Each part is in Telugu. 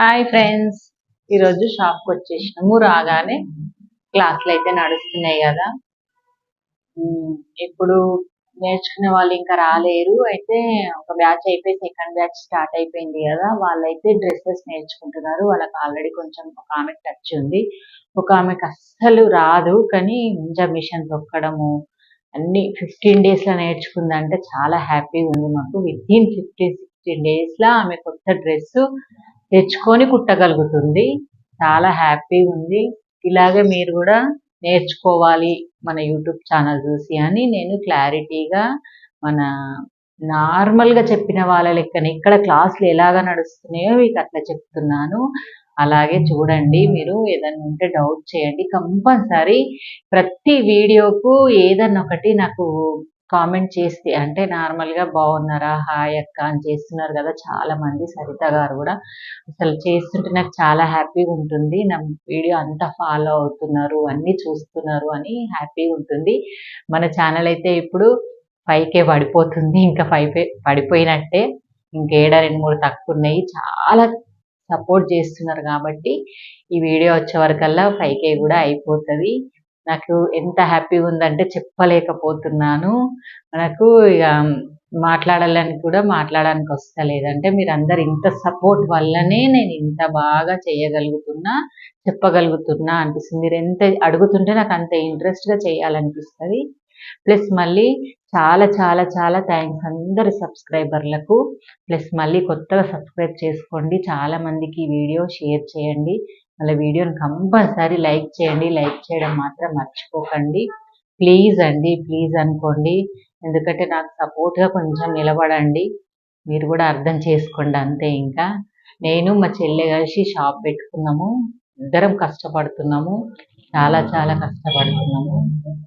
హాయ్ ఫ్రెండ్స్ ఈరోజు షాప్కి వచ్చేసినాము. రాగానే క్లాసులు అయితే నడుస్తున్నాయి కదా. ఇప్పుడు నేర్చుకునే వాళ్ళు ఇంకా రాలేరు. అయితే ఒక బ్యాచ్ అయిపోయి సెకండ్ బ్యాచ్ స్టార్ట్ అయిపోయింది కదా. వాళ్ళైతే డ్రెస్సెస్ నేర్చుకుంటున్నారు. వాళ్ళకి ఆల్రెడీ కొంచెం ఒక ఆమె టచ్ ఉంది. ఒక ఆమెకు అస్సలు రాదు. కానీ ఇంకా మిషన్ తొక్కడము అన్ని ఫిఫ్టీన్ డేస్లో నేర్చుకుందంటే చాలా హ్యాపీగా ఉంది మాకు. విత్ ఇన్ ఫిఫ్టీన్ సిక్స్టీన్ డేస్లో ఆమె కొత్త డ్రెస్ తెచ్చుకొని కుట్టగలుగుతుంది. చాలా హ్యాపీగా ఉంది. ఇలాగే మీరు కూడా నేర్చుకోవాలి మన యూట్యూబ్ ఛానల్ చూసి అని నేను క్లారిటీగా మన నార్మల్గా చెప్పిన వాళ్ళ లెక్కన ఇక్కడ క్లాసులు ఎలాగ నడుస్తున్నాయో మీకు అట్లా చెప్తున్నాను. అలాగే చూడండి మీరు ఏదైనా ఉంటే డౌట్ చేయండి. కంపల్సరీ ప్రతి వీడియోకు ఏదన్నా ఒకటి నాకు కామెంట్ చేస్తే అంటే నార్మల్గా బాగున్నారా? హాయ్ అక్క అని చేస్తున్నారు కదా చాలా మంది సరిత గారు కూడా అసలు చేస్తుంటే నాకు చాలా హ్యాపీగా ఉంటుంది. నా వీడియో అంతా ఫాలో అవుతున్నారు అన్ని చూస్తున్నారు అని హ్యాపీగా ఉంటుంది. మన ఛానల్ అయితే ఇప్పుడు ఫైవ్ కే పడిపోతుంది. ఇంకా ఫైవ్ పడిపోయినట్టే ఇంకేడ రెండు మూడు తక్కువ ఉన్నాయి. చాలా సపోర్ట్ చేస్తున్నారు కాబట్టి ఈ వీడియో వచ్చే వరకల్లా ఫైవ్ కే కూడా అయిపోతుంది. నాకు ఎంత హ్యాపీగా ఉందంటే చెప్పలేకపోతున్నాను. నాకు ఇక మాట్లాడాలని కూడా మాట్లాడడానికి వస్తలేదు అంటే మీరు అందరు ఇంత సపోర్ట్ వల్లనే నేను ఇంత బాగా చేయగలుగుతున్నా చెప్పగలుగుతున్నా అనిపిస్తుంది. మీరు ఎంత అడుగుతుంటే నాకు అంత ఇంట్రెస్ట్గా చేయాలనిపిస్తుంది. ప్లస్ మళ్ళీ చాలా చాలా చాలా థ్యాంక్స్ అందరి సబ్స్క్రైబర్లకు ప్లస్ మళ్ళీ కొత్తగా సబ్స్క్రైబ్ చేసుకోండి. చాలా మందికి ఈ వీడియో షేర్ చేయండి. మళ్ళీ వీడియోని కంపల్సరీ లైక్ చేయండి. లైక్ చేయడం మాత్రం మర్చిపోకండి. ప్లీజ్ అండి. ప్లీజ్ అనుకోండి. ఎందుకంటే నాకు సపోర్ట్గా కొంచెం నిలబడండి. మీరు కూడా అర్థం చేసుకోండి అంతే ఇంకా. నేను మా చెల్లె కలిసి షాప్ పెట్టుకున్నాము. ఇద్దరం కష్టపడుతున్నాము. చాలా చాలా కష్టపడుతున్నాము.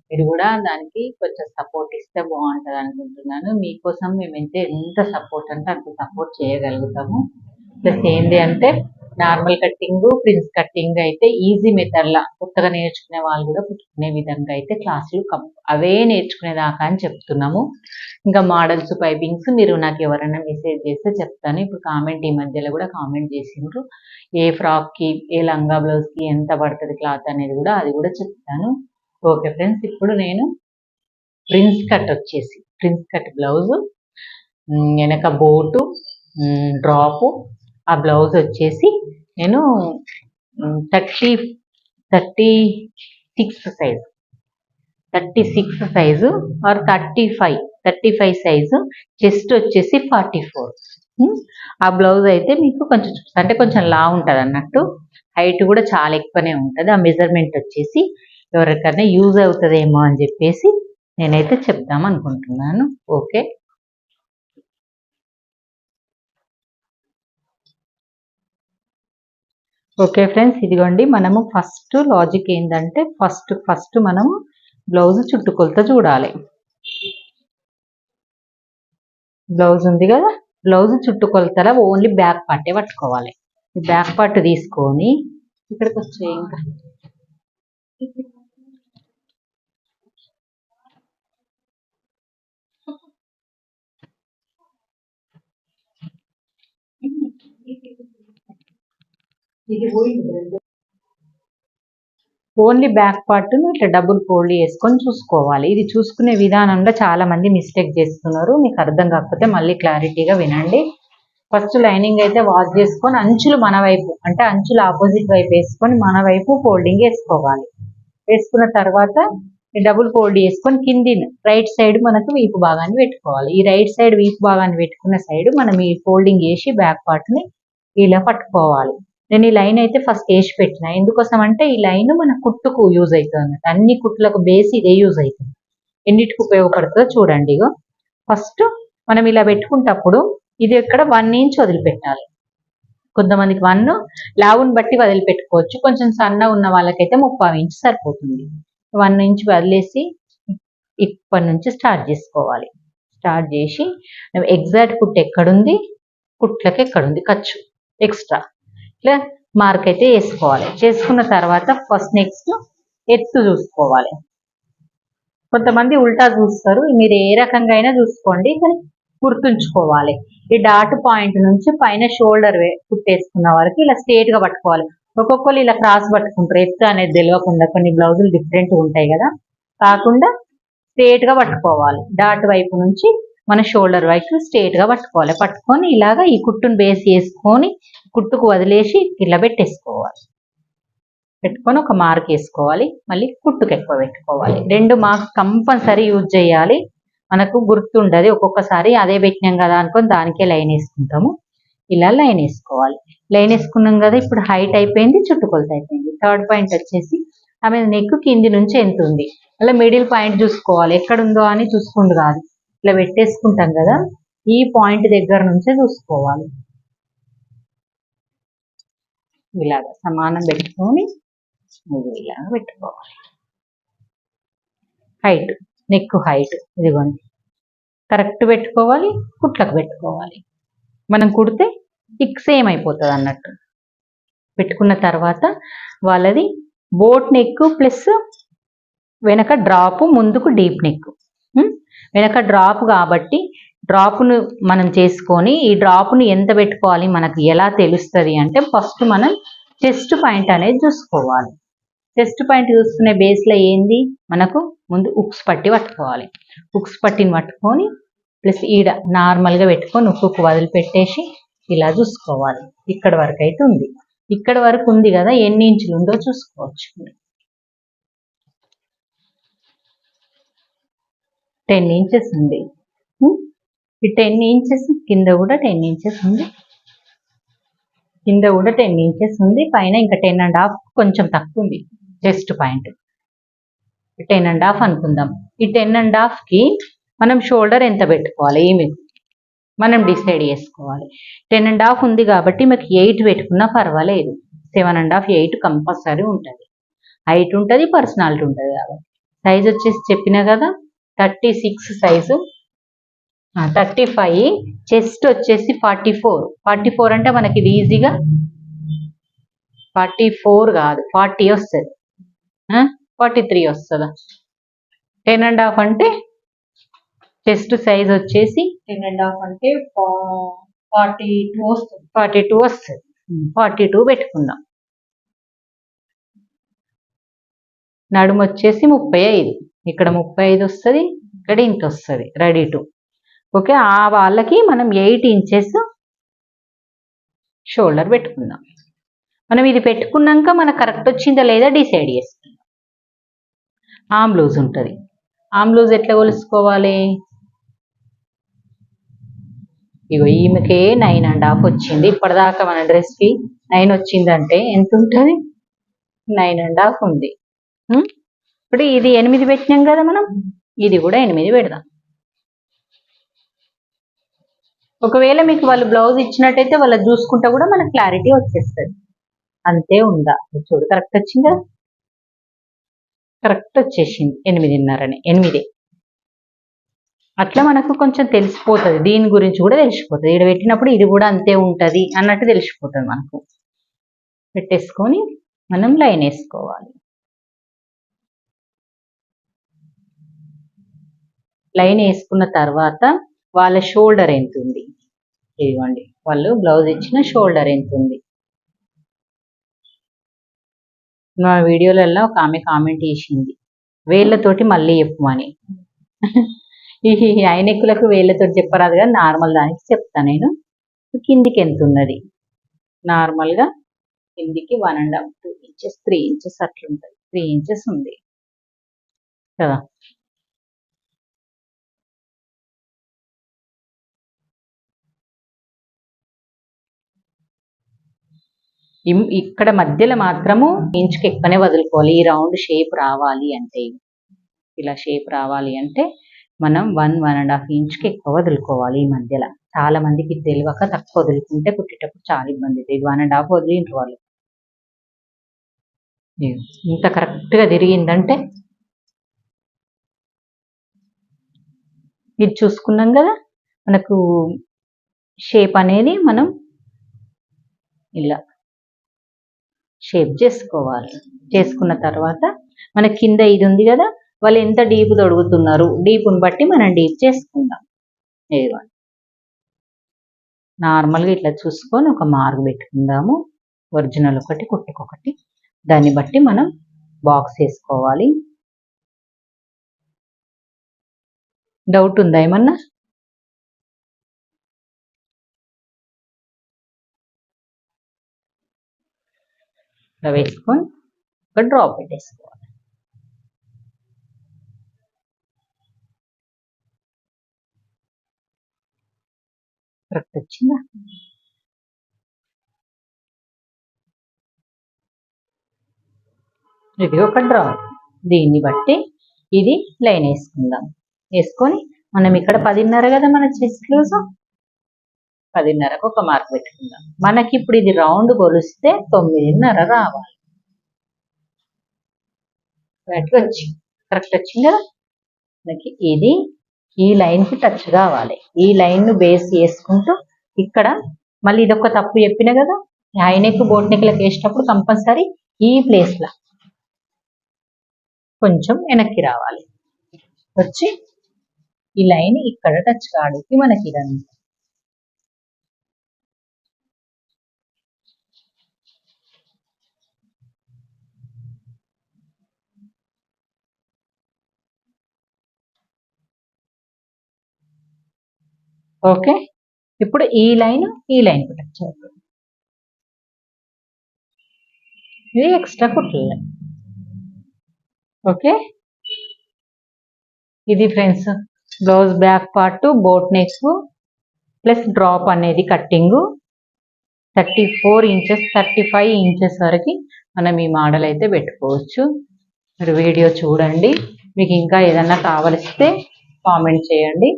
మీరు కూడా దానికి కొంచెం సపోర్ట్ ఇస్తే బాగుంటుంది అనుకుంటున్నాను. మీకోసం మేము ఎంత ఎంత సపోర్ట్ అంటే అంత సపోర్ట్ చేయగలుగుతాము. ప్లస్ ఏంటి అంటే నార్మల్ కట్టింగ్ ప్రిన్స్ కట్టింగ్ అయితే ఈజీ మెథడ్లా కొత్తగా నేర్చుకునే వాళ్ళు కూడా కుట్టుకునే విధంగా అయితే క్లాసులు అవే నేర్చుకునేదాకా అని చెప్తున్నాము. ఇంకా మోడల్స్ పైపింగ్స్ మీరు నాకు ఎవరైనా మెసేజ్ చేస్తే చెప్తాను. ఇప్పుడు కామెంట్ ఈ మధ్యలో కూడా కామెంట్ చేసిండ్రు. ఏ ఫ్రాక్కి ఏ లంగా బ్లౌజ్కి ఎంత పడుతుంది క్లాత్ అనేది కూడా అది కూడా చెప్తాను. ఓకే ఫ్రెండ్స్ ఇప్పుడు నేను ప్రిన్స్ కట్ వచ్చేసి ప్రిన్స్ కట్ బ్లౌజ్ వెనక బోటు డ్రాపు ఆ బ్లౌజ్ వచ్చేసి నేను thirty thirty six size. Thirty six size or thirty five. Thirty five size chest వచ్చేసి ఫార్టీ ఫోర్. ఆ బ్లౌజ్ అయితే మీకు కొంచెం అంటే కొంచెం లా ఉంటుంది అన్నట్టు. హైట్ కూడా చాలా ఎక్కువనే ఉంటుంది. ఆ మెజర్మెంట్ వచ్చేసి ఎవరికైనా యూజ్ అవుతుందేమో అని చెప్పేసి నేనైతే చెప్దాం అనుకుంటున్నాను. ఓకే ఓకే ఫ్రెండ్స్ ఇదిగోండి మనము ఫస్ట్ లాజిక్ ఏంటంటే ఫస్ట్ ఫస్ట్ మనము బ్లౌజ్ చుట్టుకొలత చూడాలి. బ్లౌజ్ ఉంది కదా బ్లౌజ్ చుట్టుకొలతల ఓన్లీ బ్యాక్ పార్టే పట్టుకోవాలి. బ్యాక్ పార్ట్ తీసుకొని ఇక్కడికి వచ్చే ఇంకా ఓన్లీ బ్యాక్ పార్ట్ ఇట్లా డబుల్ ఫోల్డ్ చేసుకొని చూసుకోవాలి. ఇది చూసుకునే విధానంలో చాలా మంది మిస్టేక్ చేస్తున్నారు. మీకు అర్థం కాకపోతే మళ్ళీ క్లారిటీగా వినండి. ఫస్ట్ లైనింగ్ అయితే వాష్ చేసుకొని అంచులు మన వైపు అంటే అంచులు ఆపోజిట్ వైపు వేసుకొని మన వైపు ఫోల్డింగ్ వేసుకోవాలి. వేసుకున్న తర్వాత డబుల్ ఫోల్డ్ చేసుకొని కింది రైట్ సైడ్ మనకు వీపు భాగాన్ని పెట్టుకోవాలి. ఈ రైట్ సైడ్ వీపు భాగాన్ని పెట్టుకున్న సైడ్ మనం ఈ ఫోల్డింగ్ చేసి బ్యాక్ పార్ట్ని ఇలా పట్టుకోవాలి. నేను ఈ లైన్ అయితే ఫస్ట్ వేసి పెట్టిన. ఎందుకోసం అంటే ఈ లైన్ మన కుట్టుకు యూజ్ అవుతుంది అన్నట్టు అన్ని కుట్లకు బేస్ ఇదే యూజ్ అవుతుంది. ఎన్నిటికి ఉపయోగపడుతుందో చూడండి ఇగో. ఫస్ట్ మనం ఇలా పెట్టుకుంటప్పుడు ఇది ఇక్కడ వన్ ఇంచ్ వదిలిపెట్టాలి. కొంతమందికి వన్ లావుని బట్టి వదిలిపెట్టుకోవచ్చు. కొంచెం సన్న ఉన్న వాళ్ళకైతే ముప్పై ఇంచ్ సరిపోతుంది. వన్ ఇంచ్ వదిలేసి ఇప్పటి నుంచి స్టార్ట్ చేసుకోవాలి. స్టార్ట్ చేసి ఎగ్జాక్ట్ కుట్ ఎక్కడుంది? కుట్లకు ఎక్కడుంది? ఖర్చు ఎక్స్ట్రా ఇట్లా మార్క్ అయితే వేసుకోవాలి. చేసుకున్న తర్వాత ఫస్ట్ నెక్స్ట్ ఎత్తు చూసుకోవాలి. కొంతమంది ఉల్టా చూస్తారు. మీరు ఏ రకంగా అయినా చూసుకోండి కానీ గుర్తుంచుకోవాలి. ఈ డాట్ పాయింట్ నుంచి పైన షోల్డర్ కుట్టేసుకున్న వరకు ఇలా స్ట్రేట్గా పట్టుకోవాలి. ఒక్కొక్కరు ఇలా క్రాస్ పట్టుకుంటారు. ఎత్తు అనేది తెలియకుండా కొన్ని బ్లౌజులు డిఫరెంట్ ఉంటాయి కదా. కాకుండా స్ట్రేట్గా పట్టుకోవాలి. డాట్ వైపు నుంచి మన షోల్డర్ వైపు స్ట్రేట్గా పట్టుకోవాలి. పట్టుకొని ఇలాగా ఈ కుట్టును బేస్ చేసుకొని కుట్టుకు వదిలేసి ఇలా పెట్టేసుకోవాలి. పెట్టుకొని ఒక మార్క్ వేసుకోవాలి. మళ్ళీ కుట్టుకు ఎక్కువ పెట్టుకోవాలి. రెండు మార్క్స్ కంపల్సరీ యూజ్ చేయాలి. మనకు గుర్తుండదు. ఒక్కొక్కసారి అదే పెట్టినాం కదా అనుకొని దానికే లైన్ వేసుకుంటాము. ఇలా లైన్ వేసుకోవాలి. లైన్ వేసుకున్నాం కదా ఇప్పుడు హైట్ అయిపోయింది చుట్టుకొలత అయిపోయింది. థర్డ్ పాయింట్ వచ్చేసి ఆమె నెక్ కింది నుంచి ఎంత ఉంది? అలా మిడిల్ పాయింట్ చూసుకోవాలి. ఎక్కడుందో అని చూసుకుండు కాదు ఇట్లా పెట్టేసుకుంటాం కదా ఈ పాయింట్ దగ్గర నుంచే చూసుకోవాలి. ఇలాగ సమానం పెట్టుకొని ఇలాగ పెట్టుకోవాలి. హైట్ నెక్ హైట్ ఇదిగోండి. కరెక్ట్ పెట్టుకోవాలి కుట్లకు పెట్టుకోవాలి. మనం కుడితే ఇక్ సేమ్ అయిపోతుంది అన్నట్టు. పెట్టుకున్న తర్వాత వాళ్ళది బోట్ నెక్ ప్లస్ వెనక డ్రాప్ ముందుకు డీప్ నెక్ వెనక డ్రాప్ కాబట్టి డ్రాప్ను మనం చేసుకొని ఈ డ్రాప్ను ఎంత పెట్టుకోవాలి? మనకు ఎలా తెలుస్తుంది అంటే ఫస్ట్ మనం చెస్ట్ పాయింట్ అనేది చూసుకోవాలి. చెస్ట్ పాయింట్ చూసుకునే బేస్లో ఏంది? మనకు ముందు ఉక్స్ పట్టి పట్టుకోవాలి. ఉక్స్ పట్టిని పట్టుకొని ప్లస్ ఈడ నార్మల్గా పెట్టుకొని ఉక్కుకు వదిలిపెట్టేసి ఇలా చూసుకోవాలి. ఇక్కడ వరకు అయితే ఉంది. ఇక్కడ వరకు ఉంది కదా? ఎన్ని ఇంచులు ఉందో చూసుకోవచ్చు. టెన్ ఇంచెస్ ఉంది. ఈ టెన్ ఇంచెస్ కింద కూడా టెన్ ఇంచెస్ ఉంది. కింద కూడా టెన్ ఇంచెస్ ఉంది. పైన ఇంకా టెన్ అండ్ హాఫ్ కొంచెం తక్కువ ఉంది. Chest point. Ten and half అనుకుందాం. ఈ టెన్ అండ్ హాఫ్కి మనం షోల్డర్ ఎంత పెట్టుకోవాలి? ఏమి? మనం డిసైడ్ చేసుకోవాలి. టెన్ అండ్ హాఫ్ ఉంది కాబట్టి మీకు ఎయిట్ పెట్టుకున్నా పర్వాలేదు. Seven and half eight compulsory ఉంటుంది. హైట్ ఉంటుంది పర్సనాలిటీ ఉంటుంది కాబట్టి. సైజ్ వచ్చేసి చెప్పినా కదా thirty six size. Thirty five. Chest వచ్చేసి ఫార్టీ ఫోర్. ఫార్టీ ఫోర్ అంటే మనకి ఇది ఈజీగా? ఫార్టీ ఫోర్ కాదు. ఫార్టీ వస్తుంది. ఫార్టీ త్రీ వస్తుందా? టెన్ అండ్ హాఫ్ అంటే చెస్ట్ సైజ్ వచ్చేసి టెన్ అండ్ హాఫ్ అంటే ఫార్టీ టూ వస్తుంది. ఫార్టీ టూ వస్తుంది. ఫార్టీ టూ పెట్టుకుందాం నడుము వచ్చేసి ముప్పై ఐదు. ఇక్కడ ముప్పై ఐదు వస్తుంది ఇక్కడ ఇంత వస్తుంది రెడీ టు. ఓకే ఆ వాళ్ళకి మనం ఎయిట్ ఇంచెస్ షోల్డర్ పెట్టుకుందాం. మనం ఇది పెట్టుకున్నాక మనకు కరెక్ట్ వచ్చిందా లేదా డిసైడ్ చేసుకుందాం. ఆమ్ లూజ్ ఉంటుంది. ఆమ్ లూజ్ ఎట్లా కొలుసుకోవాలి? ఇగో ఈమెకే నైన్ అండ్ హాఫ్ వచ్చింది. ఇప్పటిదాకా మన డ్రెస్కి నైన్ వచ్చిందంటే ఎంత ఉంటుంది? నైన్ అండ్ హాఫ్ ఉంది. ఇప్పుడు ఇది ఎనిమిది పెట్టినాం కదా మనం ఇది కూడా ఎనిమిది పెడదాం. ఒకవేళ మీకు వాళ్ళు బ్లౌజ్ ఇచ్చినట్టయితే వాళ్ళు చూసుకుంటా కూడా మనకు క్లారిటీ వచ్చేస్తుంది. అంతే ఉందా? చూడు కరెక్ట్ వచ్చిందా? కరెక్ట్ వచ్చేసింది ఎనిమిదిన్నరని ఎనిమిది. అట్లా మనకు కొంచెం తెలిసిపోతుంది దీని గురించి కూడా తెలిసిపోతుంది. ఇక్కడ పెట్టినప్పుడు ఇది కూడా అంతే ఉంటుంది అన్నట్టు తెలిసిపోతుంది మనకు. పెట్టేసుకొని మనం లైన్ వేసుకోవాలి. లైన్ వేసుకున్న తర్వాత వాళ్ళ షోల్డర్ ఎంత ఉంది? ఇదిగోండి వాళ్ళు బ్లౌజ్ ఇచ్చిన షోల్డర్ ఎంత ఉంది? నా వీడియోలలో ఒక ఆమె కామెంట్ చేసింది వేళ్ళతోటి మళ్ళీ చెప్పమని ఈ ఐనెక్కులకు వేళ్ళతోటి చెప్పరాదు కానీ నార్మల్ దానికి చెప్తా నేను. కిందికి ఎంత ఉన్నది? నార్మల్గా కిందికి one and half two inches three inches అట్లుంటుంది త్రీ ఇంచెస్ ఉంది కదా. ఇక్కడ మధ్యలో మాత్రము ఇంచుకి ఎక్కువనే వదులుకోవాలి. ఈ రౌండ్ షేప్ రావాలి అంటే ఇలా షేప్ రావాలి అంటే మనం వన్ వన్ అండ్ హాఫ్ ఇంచ్కి ఎక్కువ వదులుకోవాలి ఈ మధ్యలో. చాలా మందికి తెలియక తక్కువ వదులుకుంటే కుట్టేటప్పుడు చాలా ఇబ్బంది అవుతుంది. వన్ అండ్ హాఫ్ వదిలింటారు వాళ్ళు ఇంత కరెక్ట్గా తిరిగిందంటే ఇది చూసుకున్నాం కదా మనకు షేప్ అనేది మనం ఇలా షేప్ చేసుకోవాలి. చేసుకున్న తర్వాత మన కింద ఇది ఉంది కదా వాళ్ళు ఎంత డీప్ తొడుగుతున్నారు డీప్ని బట్టి మనం డీప్ చేసుకుందాం. ఇదిగోండి నార్మల్గా ఇట్లా చూసుకొని ఒక మార్క్ పెట్టుకుందాము. ఒరిజినల్ ఒకటి కుట్టుకొకటి దాన్ని బట్టి మనం బాక్స్ వేసుకోవాలి డౌట్ ఉందా ఏమన్నా? ఇలా వేసుకొని ఒక డ్రాప్ పెట్టేసుకోవాలి. కరెక్ట్ వచ్చిందా? ఇది ఒక డ్రాప్ దీన్ని బట్టి ఇది లైన్ వేసుకుందాం. వేసుకొని మనం ఇక్కడ పదిన్నర కదా మన చెస్ట్ క్లోజ్ పదిన్నరకు ఒక మార్క్ పెట్టుకుందాం. మనకి ఇప్పుడు ఇది రౌండ్ కొలిస్తే తొమ్మిదిన్నర రావాలి. కరెక్ట్ కరెక్ట్ వచ్చింది కదా? మనకి ఇది ఈ లైన్కి టచ్ కావాలి. ఈ లైన్ను బేస్ చేసుకుంటూ ఇక్కడ మళ్ళీ ఇదొక తప్పు చెప్పిన కదా? ఆయనకు నెక్ బోట్ నెక్లకు వేసేటప్పుడు కంపల్సరీ ఈ ప్లేస్ లా కొంచెం వెనక్కి రావాలి. వచ్చి ఈ లైన్ ఇక్కడ టచ్ కాడికి మనకి ఇదంతా. ఓకే ఇప్పుడు ఈ లైన్ ఈ లైన్కు ఇది ఎక్స్ట్రా కుట్ల లైన్ ఓకే ఇది friends blouse back part boat neck plus drop అనేది cutting thirty four inches thirty five inches వరకు మనం ఈ మోడల్ అయితే పెట్టుకోవచ్చు. మీరు వీడియో చూడండి. మీకు ఇంకా ఏదన్నా కావలిస్తే కామెంట్ చేయండి.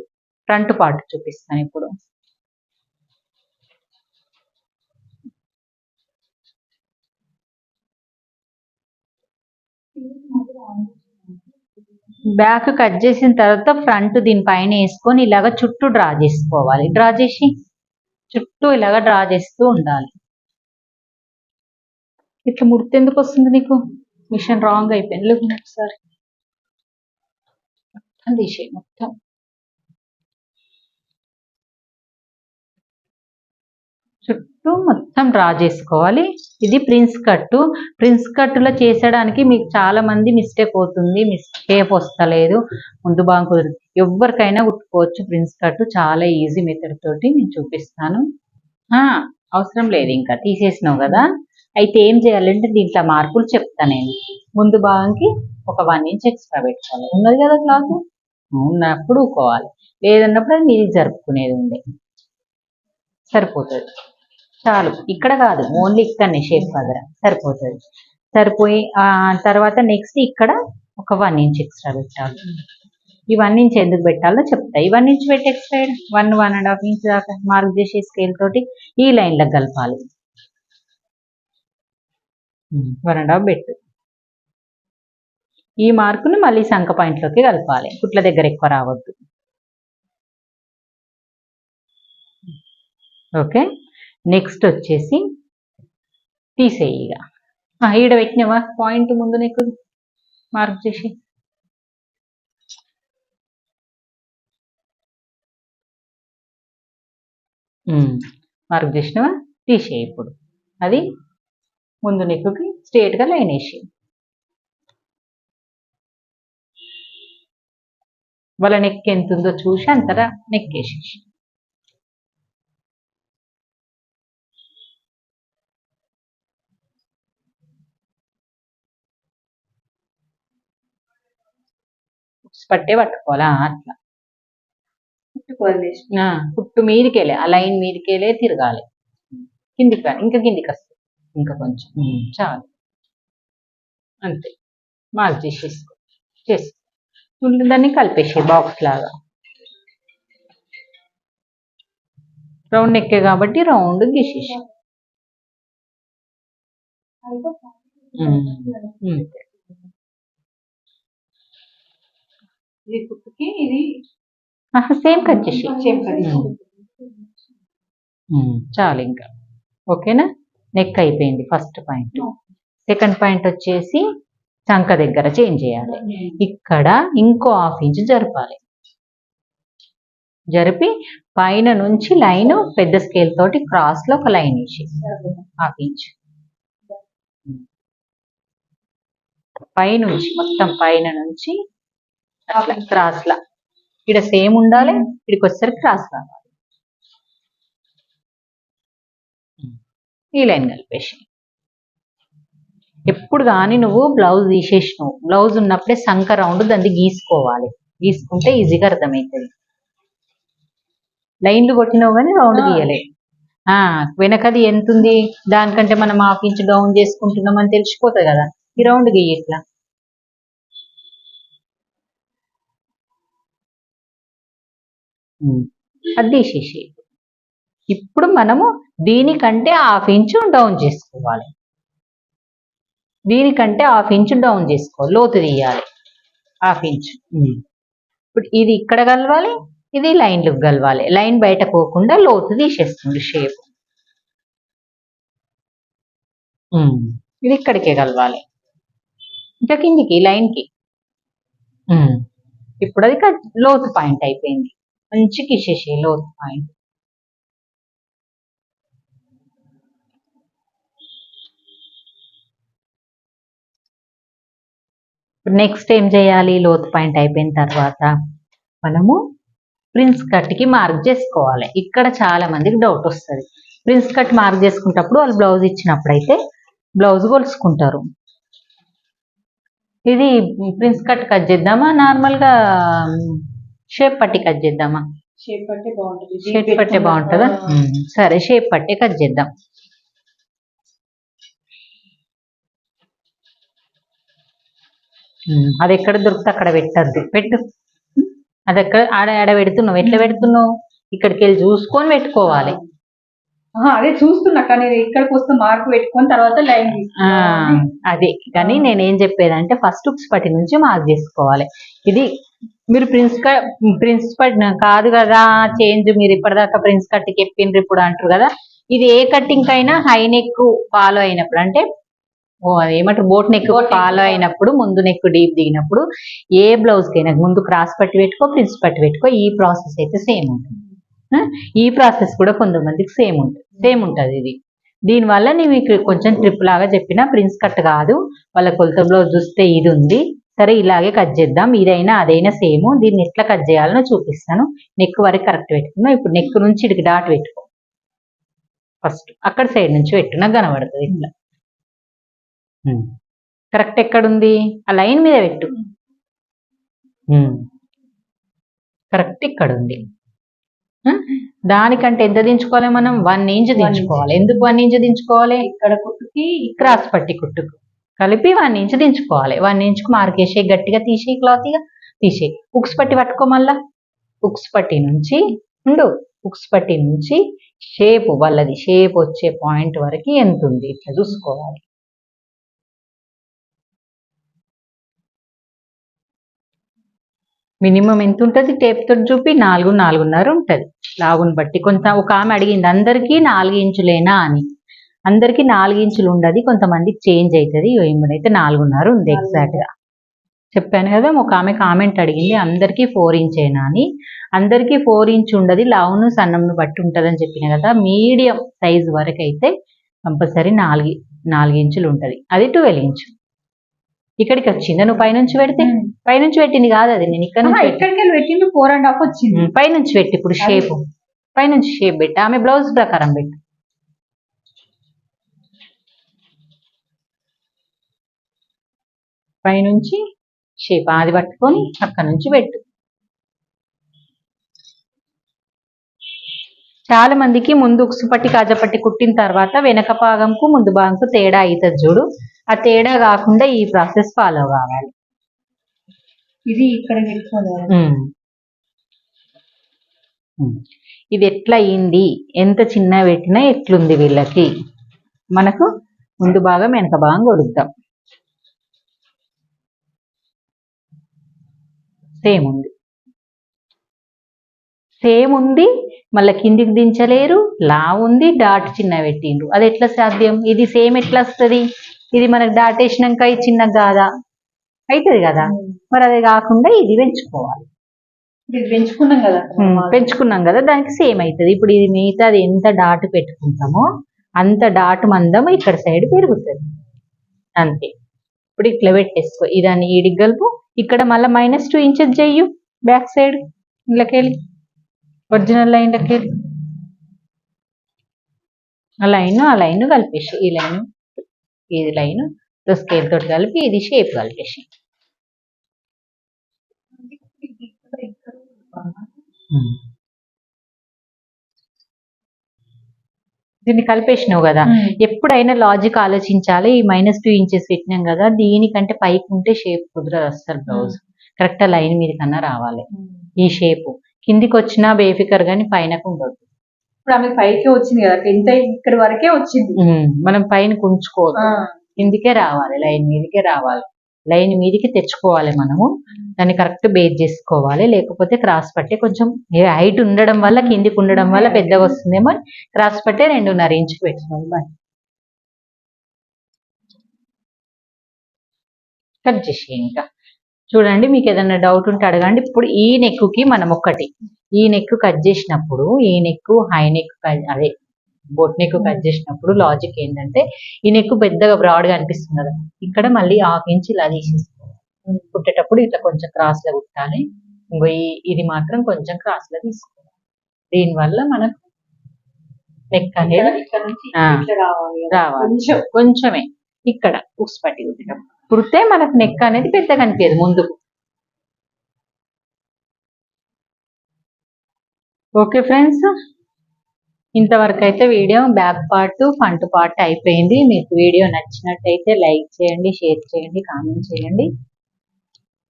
ఫ్రంట్ పార్ట్ చూపిస్తాను ఇప్పుడు. బ్యాక్ కట్ చేసిన తర్వాత ఫ్రంట్ దీనిపైన వేసుకొని ఇలాగ చుట్టూ డ్రా చేసుకోవాలి. డ్రా చేసి చుట్టూ ఇలాగ డ్రా చేస్తూ ఉండాలి. ఇట్లా ముడితే ఎందుకు వస్తుంది నీకు? మిషన్ రాంగ్ అయిపోయింది. లేకు ఒకసారి మొత్తం తీసేయి మొత్తం. చుట్టూ మొత్తం డ్రా చేసుకోవాలి ఇది ప్రిన్స్ కట్టు. ప్రిన్స్ కట్టులో చేసడానికి మీకు చాలా మంది మిస్టేక్ అవుతుంది. మిస్టేక్ వస్తలేదు. ముందు బాగా ఎవరికైనా కుట్టుకోవచ్చు ప్రిన్స్ కట్టు. చాలా ఈజీ మెథడ్ తోటి నేను చూపిస్తాను. ఆ, అవసరం లేదు ఇంకా. తీసేసినావు కదా. అయితే ఏం చేయాలంటే దీంట్లో మార్పులు చెప్తా నేను. ముందు భాగంకి ఒక వన్ ఇంచ్ ఎక్స్ట్రా పెట్టుకోవాలి. ఉన్నది కదా క్లాత్? ఉన్నప్పుడు ఊకోవాలి లేదన్నప్పుడు అది మీరు జరుపుకునేది ఉండే. సరిపోతుంది. చాలు. ఇక్కడ కాదు. ఓన్లీ ఇక్కడనే షేప్ దగ్గర సరిపోతుంది. సరిపోయి ఆ తర్వాత నెక్స్ట్ ఇక్కడ ఒక వన్ ఇంచ్ ఎక్స్ట్రా పెట్టాలి. ఈ వన్ ఇంచ్ ఎందుకు పెట్టాలో చెప్తా. ఈ వన్ ఇంచ్ పెట్టి extra one one and half inch దాకా మార్క్ చేసి స్కేల్ తోటి ఈ లైన్లకు కలపాలి. వన్ అండ్ హాఫ్ పెట్టు. ఈ మార్కును మళ్ళీ సంఖ పాయింట్లోకి కలపాలి. కుట్ల దగ్గర ఎక్కువ రావద్దు. Hmm. ఓకే నెక్స్ట్ వచ్చేసి తీసేయి ఇక. ఆ, ఈడ పెట్టినవా? పాయింట్ ముందు నీకు మార్క్ చేసి. మార్క్ చేసినావా? తీసేయి ఇప్పుడు. అది ముందు నెక్కుకి స్ట్రేట్గా లైన్ వేసి వాళ్ళ నెక్ ఎంత ఉందో చూసి అంతరా నెక్ వేసేసి పట్టే పట్టుకోవాలా? అట్లా. కుట్టు మీదికెళ్ళే ఆ లైన్ మీదికెళ్ళే తిరగాలి. కిందికి రా ఇంకా కిందికి వస్తుంది. ఇంకా కొంచెం. చాలు. అంతే. మార్క్ చేసేసుకో చేసుకో దాన్ని కలిపేసి బాక్స్ లాగా. రౌండ్ ఎక్కే కాబట్టి రౌండ్ గీసేసి. అంతే. ఇది కుట్టుకి ఇది సేమ్ కట్ చేసి. Same cut um. ఉమ్, చాలు ఇంకా. ఓకేనా? నెక్ అయిపోయింది ఫస్ట్ పాయింట్ సెకండ్ పాయింట్ వచ్చేసి చంక దగ్గర చేంజ్ చేయాలి. ఇక్కడ ఇంకో హాఫ్ ఇంచ్ జరపాలి. జరిపి పైన నుంచి లైన్ పెద్ద స్కేల్ తోటి క్రాస్లో ఒక లైన్ వేసి హాఫ్ ఇంచ్. పైనుంచి మొత్తం పైన నుంచి అట్లా ఇక్కడ సేమ్ ఉండాలి ఇక్కడికి వచ్చేసరికి క్రాస్ రావాలి ఈ లైన్ కలిపేసి. ఎప్పుడు కానీ నువ్వు బ్లౌజ్ తీసేసినావు. బ్లౌజ్ ఉన్నప్పుడే సంక రౌండ్ దాన్ని గీసుకోవాలి. గీసుకుంటే ఈజీగా అర్థమవుతుంది. లైన్లు కొట్టినావు కానీ రౌండ్. గీయలే. ఆ వెనకది ఎంత ఉంది దానికంటే మనం హాఫ్ ఇంచ్ డౌన్ చేసుకుంటున్నాం అని తెలిసిపోతుంది కదా. ఈ రౌండ్ గీయ ఇట్లా. అది తీసేసి ఇప్పుడు మనము దీనికంటే హాఫ్ ఇంచు డౌన్ చేసుకోవాలి. దీనికంటే హాఫ్ ఇంచు డౌన్ చేసుకోవాలి. లోతు తీయాలి. Half inch. ఇప్పుడు ఇది ఇక్కడ కలవాలి ఇది లైన్లు కలవాలి. లైన్ బయట పోకుండా లోతు తీసేస్తుంది షేప్. ఇది ఇక్కడికే కలవాలి. ఇంకా కిందికి లైన్కి. ఇప్పుడు అది లోతు పాయింట్ అయిపోయింది. మంచి కిసేసి లోతు పాయింట్ ఇప్పుడు నెక్స్ట్ ఏం చేయాలి? లోతు పాయింట్ అయిపోయిన తర్వాత మనము ప్రిన్స్ కట్కి మార్క్ చేసుకోవాలి. ఇక్కడ చాలా మందికి డౌట్ వస్తుంది. ప్రిన్స్ కట్ మార్క్ చేసుకున్నప్పుడు వాళ్ళు బ్లౌజ్ ఇచ్చినప్పుడు అయితే బ్లౌజ్ కొలుసుకుంటారు. ఇది ప్రిన్స్ కట్ కట్ చేద్దామా? నార్మల్గా షేప్ పట్టి కట్ చేద్దామా? షేప్ పట్టే బాగుంటుంది. షేప్ పట్టే బాగుంటుందా? ఉమ్, సరే షేప్ పట్టే కట్ చేద్దాం. అది ఎక్కడ దొరికితే అక్కడ పెట్టద్దు. పెట్టు. అది ఎక్కడ ఆడ ఆడ పెడుతున్నావు? ఎట్లా పెడుతున్నావు? ఇక్కడికి వెళ్ళి చూసుకొని పెట్టుకోవాలి. అదే చూస్తున్నా కానీ ఇక్కడికి వస్తే మార్క్ పెట్టుకొని తర్వాత లైన్ అది. కానీ నేనేం చెప్పేదంటే ఫస్ట్ ఉక్స్ పట్టి నుంచి మార్క్ చేసుకోవాలి. ఇది మీరు ప్రిన్స్ కట్ ప్రిన్స్ పట్ కాదు కదా చేంజ్ మీరు ఇప్పటిదాకా ప్రిన్స్ కట్ చెప్పిండ్రు ఇప్పుడు అంటారు కదా. ఇది ఏ కట్టింగ్ అయినా హై నెక్ ఫాలో అయినప్పుడు అంటే ఓ అది ఏమంటారు బోట్ నెక్. ఫాలో అయినప్పుడు ముందు నెక్ డీప్ దిగినప్పుడు ఏ బ్లౌజ్ కైనా ముందు క్రాస్ పట్టి పెట్టుకో ప్రిన్స్ పట్టి పెట్టుకో ఈ ప్రాసెస్ అయితే సేమ్ ఉంటుంది? ఈ ప్రాసెస్ కూడా కొంతమందికి సేమ్ ఉంటుంది సేమ్ ఉంటుంది ఇది. దీనివల్ల నేను ఇక్కడ కొంచెం ట్రిప్ లాగా చెప్పిన ప్రిన్స్ కట్ కాదు. వాళ్ళ కొలత బ్లౌజ్ చూస్తే ఇది ఉంది. సరే ఇలాగే కట్ చేద్దాం. ఇదైనా అదైనా సేమ్. దీన్ని ఎట్లా కట్ చేయాలనో చూపిస్తాను. నెక్ వరకు కరెక్ట్ పెట్టుకున్నాం ఇప్పుడు నెక్ నుంచి ఇడికి డాట్ పెట్టుకో. ఫస్ట్ అక్కడ సైడ్ నుంచి పెట్టు. నాకు కనబడుతుంది ఇట్లా. కరెక్ట్ ఎక్కడుంది? ఆ లైన్ మీద పెట్టు. కరెక్ట్ ఇక్కడ ఉంది? దానికంటే ఎంత దించుకోవాలి మనం? One inch One inch. దించుకోవాలి. ఎందుకు వన్ ఇంచ్ దించుకోవాలి? ఇక్కడ కుట్టుకి క్రాస్ పట్టి కుట్టుకు. కలిపి వన్ ఇంచ్ దించుకోవాలి వన్ ఇంచుకు కు గట్టిగా తీసేయి క్లాత్ ఇక తీసేయి ఉక్స్ పట్టి పట్టుకో మళ్ళా. ఉక్స్ పట్టి నుంచి ఉండు. ఉక్స్ పట్టి నుంచి షేప్ వాళ్ళది షేప్ వచ్చే పాయింట్ వరకు ఎంత ఉంది? ఇట్లా చూసుకోవాలి. మినిమం ఎంత ఉంటుంది? టేప్ చూపి నాలుగు నాలుగున్నర ఉంటుంది. లాగుని బట్టి కొంత ఒక ఆమె అడిగింది అందరికీ నాలుగు ఇంచులేనా అని. అందరికీ నాలుగు ఇంచులు ఉండదు కొంతమందికి చేంజ్ అవుతుంది ఇప్పుడైతే నాలుగున్నర ఉంది ఎగ్జాక్ట్గా. చెప్పాను కదా ఒక ఆమె కామెంట్ అడిగింది అందరికీ ఫోర్ ఇంచ్ అయినా అని. అందరికీ ఫోర్ ఇంచ్ ఉండదు లావును సన్నంను బట్టి ఉంటుంది అని చెప్పిన కదా మీడియం సైజ్ వరకు అయితే కంపల్సరీ నాలుగు నాలుగు ఇంచులు ఉంటది. అది ట్వెల్వ్ ఇంచ్ ఇక్కడికి వచ్చిందా నువ్వు పైనుంచి పెడితే? పైనుంచి పెట్టింది కాదు అది నేను ఇక్కడ నుంచి ఇక్కడికి వెళ్ళి పెట్టిండు ఫోర్ అండ్ హాఫ్ వచ్చింది. పైనుంచి పెట్టి ఇప్పుడు షేప్ పైనుంచి షేప్ పెట్టి ఆమె బ్లౌజ్ ప్రకారం పెట్టు. పైనుంచి షేప్ అది పట్టుకొని అక్కడ నుంచి పెట్టు. చాలా మందికి ముందు ఉక్సు పట్టి కాజపట్టి కుట్టిన తర్వాత వెనక భాగంకు ముందు భాగంకు తేడా అవుతుంది చూడు. ఆ తేడా కాకుండా ఈ ప్రాసెస్ ఫాలో కావాలి. ఇది ఇక్కడ. ఇది ఎట్లా అయింది ఎంత చిన్న పెట్టినా ఎట్లుంది వీళ్ళకి? మనకు ముందు భాగం వెనక భాగం కొడుద్దాం సేమ్ ఉంది. సేమ్ ఉంది మళ్ళీ కిందికి దించలేరు లా ఉంది డాట్ చిన్న పెట్టిండ్రు. అది ఎట్లా సాధ్యం? ఇది సేమ్ ఎట్లా వస్తుంది? ఇది మనకు డాట్ వేసినాక ఇది చిన్నగా కాదా? అవుతుంది కదా మరి అది కాకుండా ఇది పెంచుకోవాలి. ఇది పెంచుకున్నాం కదా? పెంచుకున్నాం కదా? దానికి సేమ్ అవుతుంది ఇప్పుడు ఇది మిగతాది ఎంత డాట్ పెట్టుకుంటామో అంత డాట్ మందం ఇక్కడ సైడ్ పెరుగుతుంది. అంతే. ఇప్పుడు ఇట్లా పెట్టేసుకో. ఇదాన్ని ఈడికి గలుపు ఇక్కడ మళ్ళీ మైనస్ టూ ఇంచెస్ చెయ్యు బ్యాక్ సైడ్ ఇళ్ళకెళ్ళి ఒరిజినల్ లైన్లకి ఆ లైన్ ఆ లైన్ కలిపేసి ఈ లైన్ ఇది లైన్ స్కేల్ తోటి కలిపి ఇది షేప్ కలిపేసి. Hmm. దీన్ని కలిపేసినావు కదా. ఎప్పుడైనా లాజిక్ ఆలోచించాలి ఈ మైనస్ టూ ఇంచెస్ పెట్టినాం కదా దీనికంటే పైకి ఉంటే షేప్ కుదరదు అస్సలు బ్లౌజ్ కరెక్ట్ లైన్ మీద కన్నా రావాలి. ఈ షేప్ కిందికి వచ్చినా బేఫికర్ గానీ పైనకు ఉండదు. ఇప్పుడు ఆమె పైకే వచ్చింది కదా టెన్త్ ఇక్కడ వరకే వచ్చింది. మనం పైన ఉంచుకోవద్దు కిందికే రావాలి లైన్ మీదకే రావాలి. లైన్ మీదకి తెచ్చుకోవాలి మనము. దాన్ని కరెక్ట్ బేస్ చేసుకోవాలి. లేకపోతే క్రాస్ పట్టి కొంచెం హైట్ ఉండడం వల్ల కిందికి ఉండడం వల్ల పెద్దగా వస్తుందేమో క్రాస్ పట్టే రెండున్నర ఇంచుకి పెట్టుకోవాలి. బాయ్. కట్ చేసి ఇంకా. చూడండి మీకు ఏదైనా డౌట్ ఉంటే అడగండి. ఇప్పుడు ఈ నెక్కుకి మనం ఒక్కటి. ఈ నెక్ కట్ చేసినప్పుడు ఈ నెక్ హై నెక్ అదే బొట్ నెక్ కట్ చేసినప్పుడు లాజిక్ ఏంటంటే ఈ నెక్ పెద్దగా బ్రాడ్గా అనిపిస్తుంది కదా. ఇక్కడ మళ్ళీ హాఫ్ ఇంచ్ ఇలా తీసేసుకోవాలి. కుట్టేటప్పుడు ఇట్లా కొంచెం క్రాస్లో కుట్టాలి. ఇంకో ఇది మాత్రం కొంచెం క్రాస్లో తీసుకోవాలి. దీనివల్ల మనకు నెక్ అనేది రావాలి రావాలి. కొంచెం. కొంచెమే. ఇక్కడ ఉక్స్ పట్టి కుట్టేటప్పుడు కుడితే మనకు నెక్ అనేది పెద్దగా కనిపించదు ముందుకు. ఓకే ఫ్రెండ్స్ ఇంతవరకు అయితే video back part front part అయిపోయింది. మీకు వీడియో నచ్చినట్టయితే లైక్ చేయండి షేర్ చేయండి కామెంట్ చేయండి.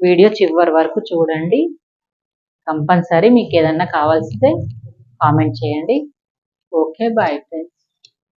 వీడియో చివరి వరకు చూడండి. కంపల్సరీ మీకు ఏదన్నా కావాల్సితే కామెంట్ చేయండి. Okay bye friends.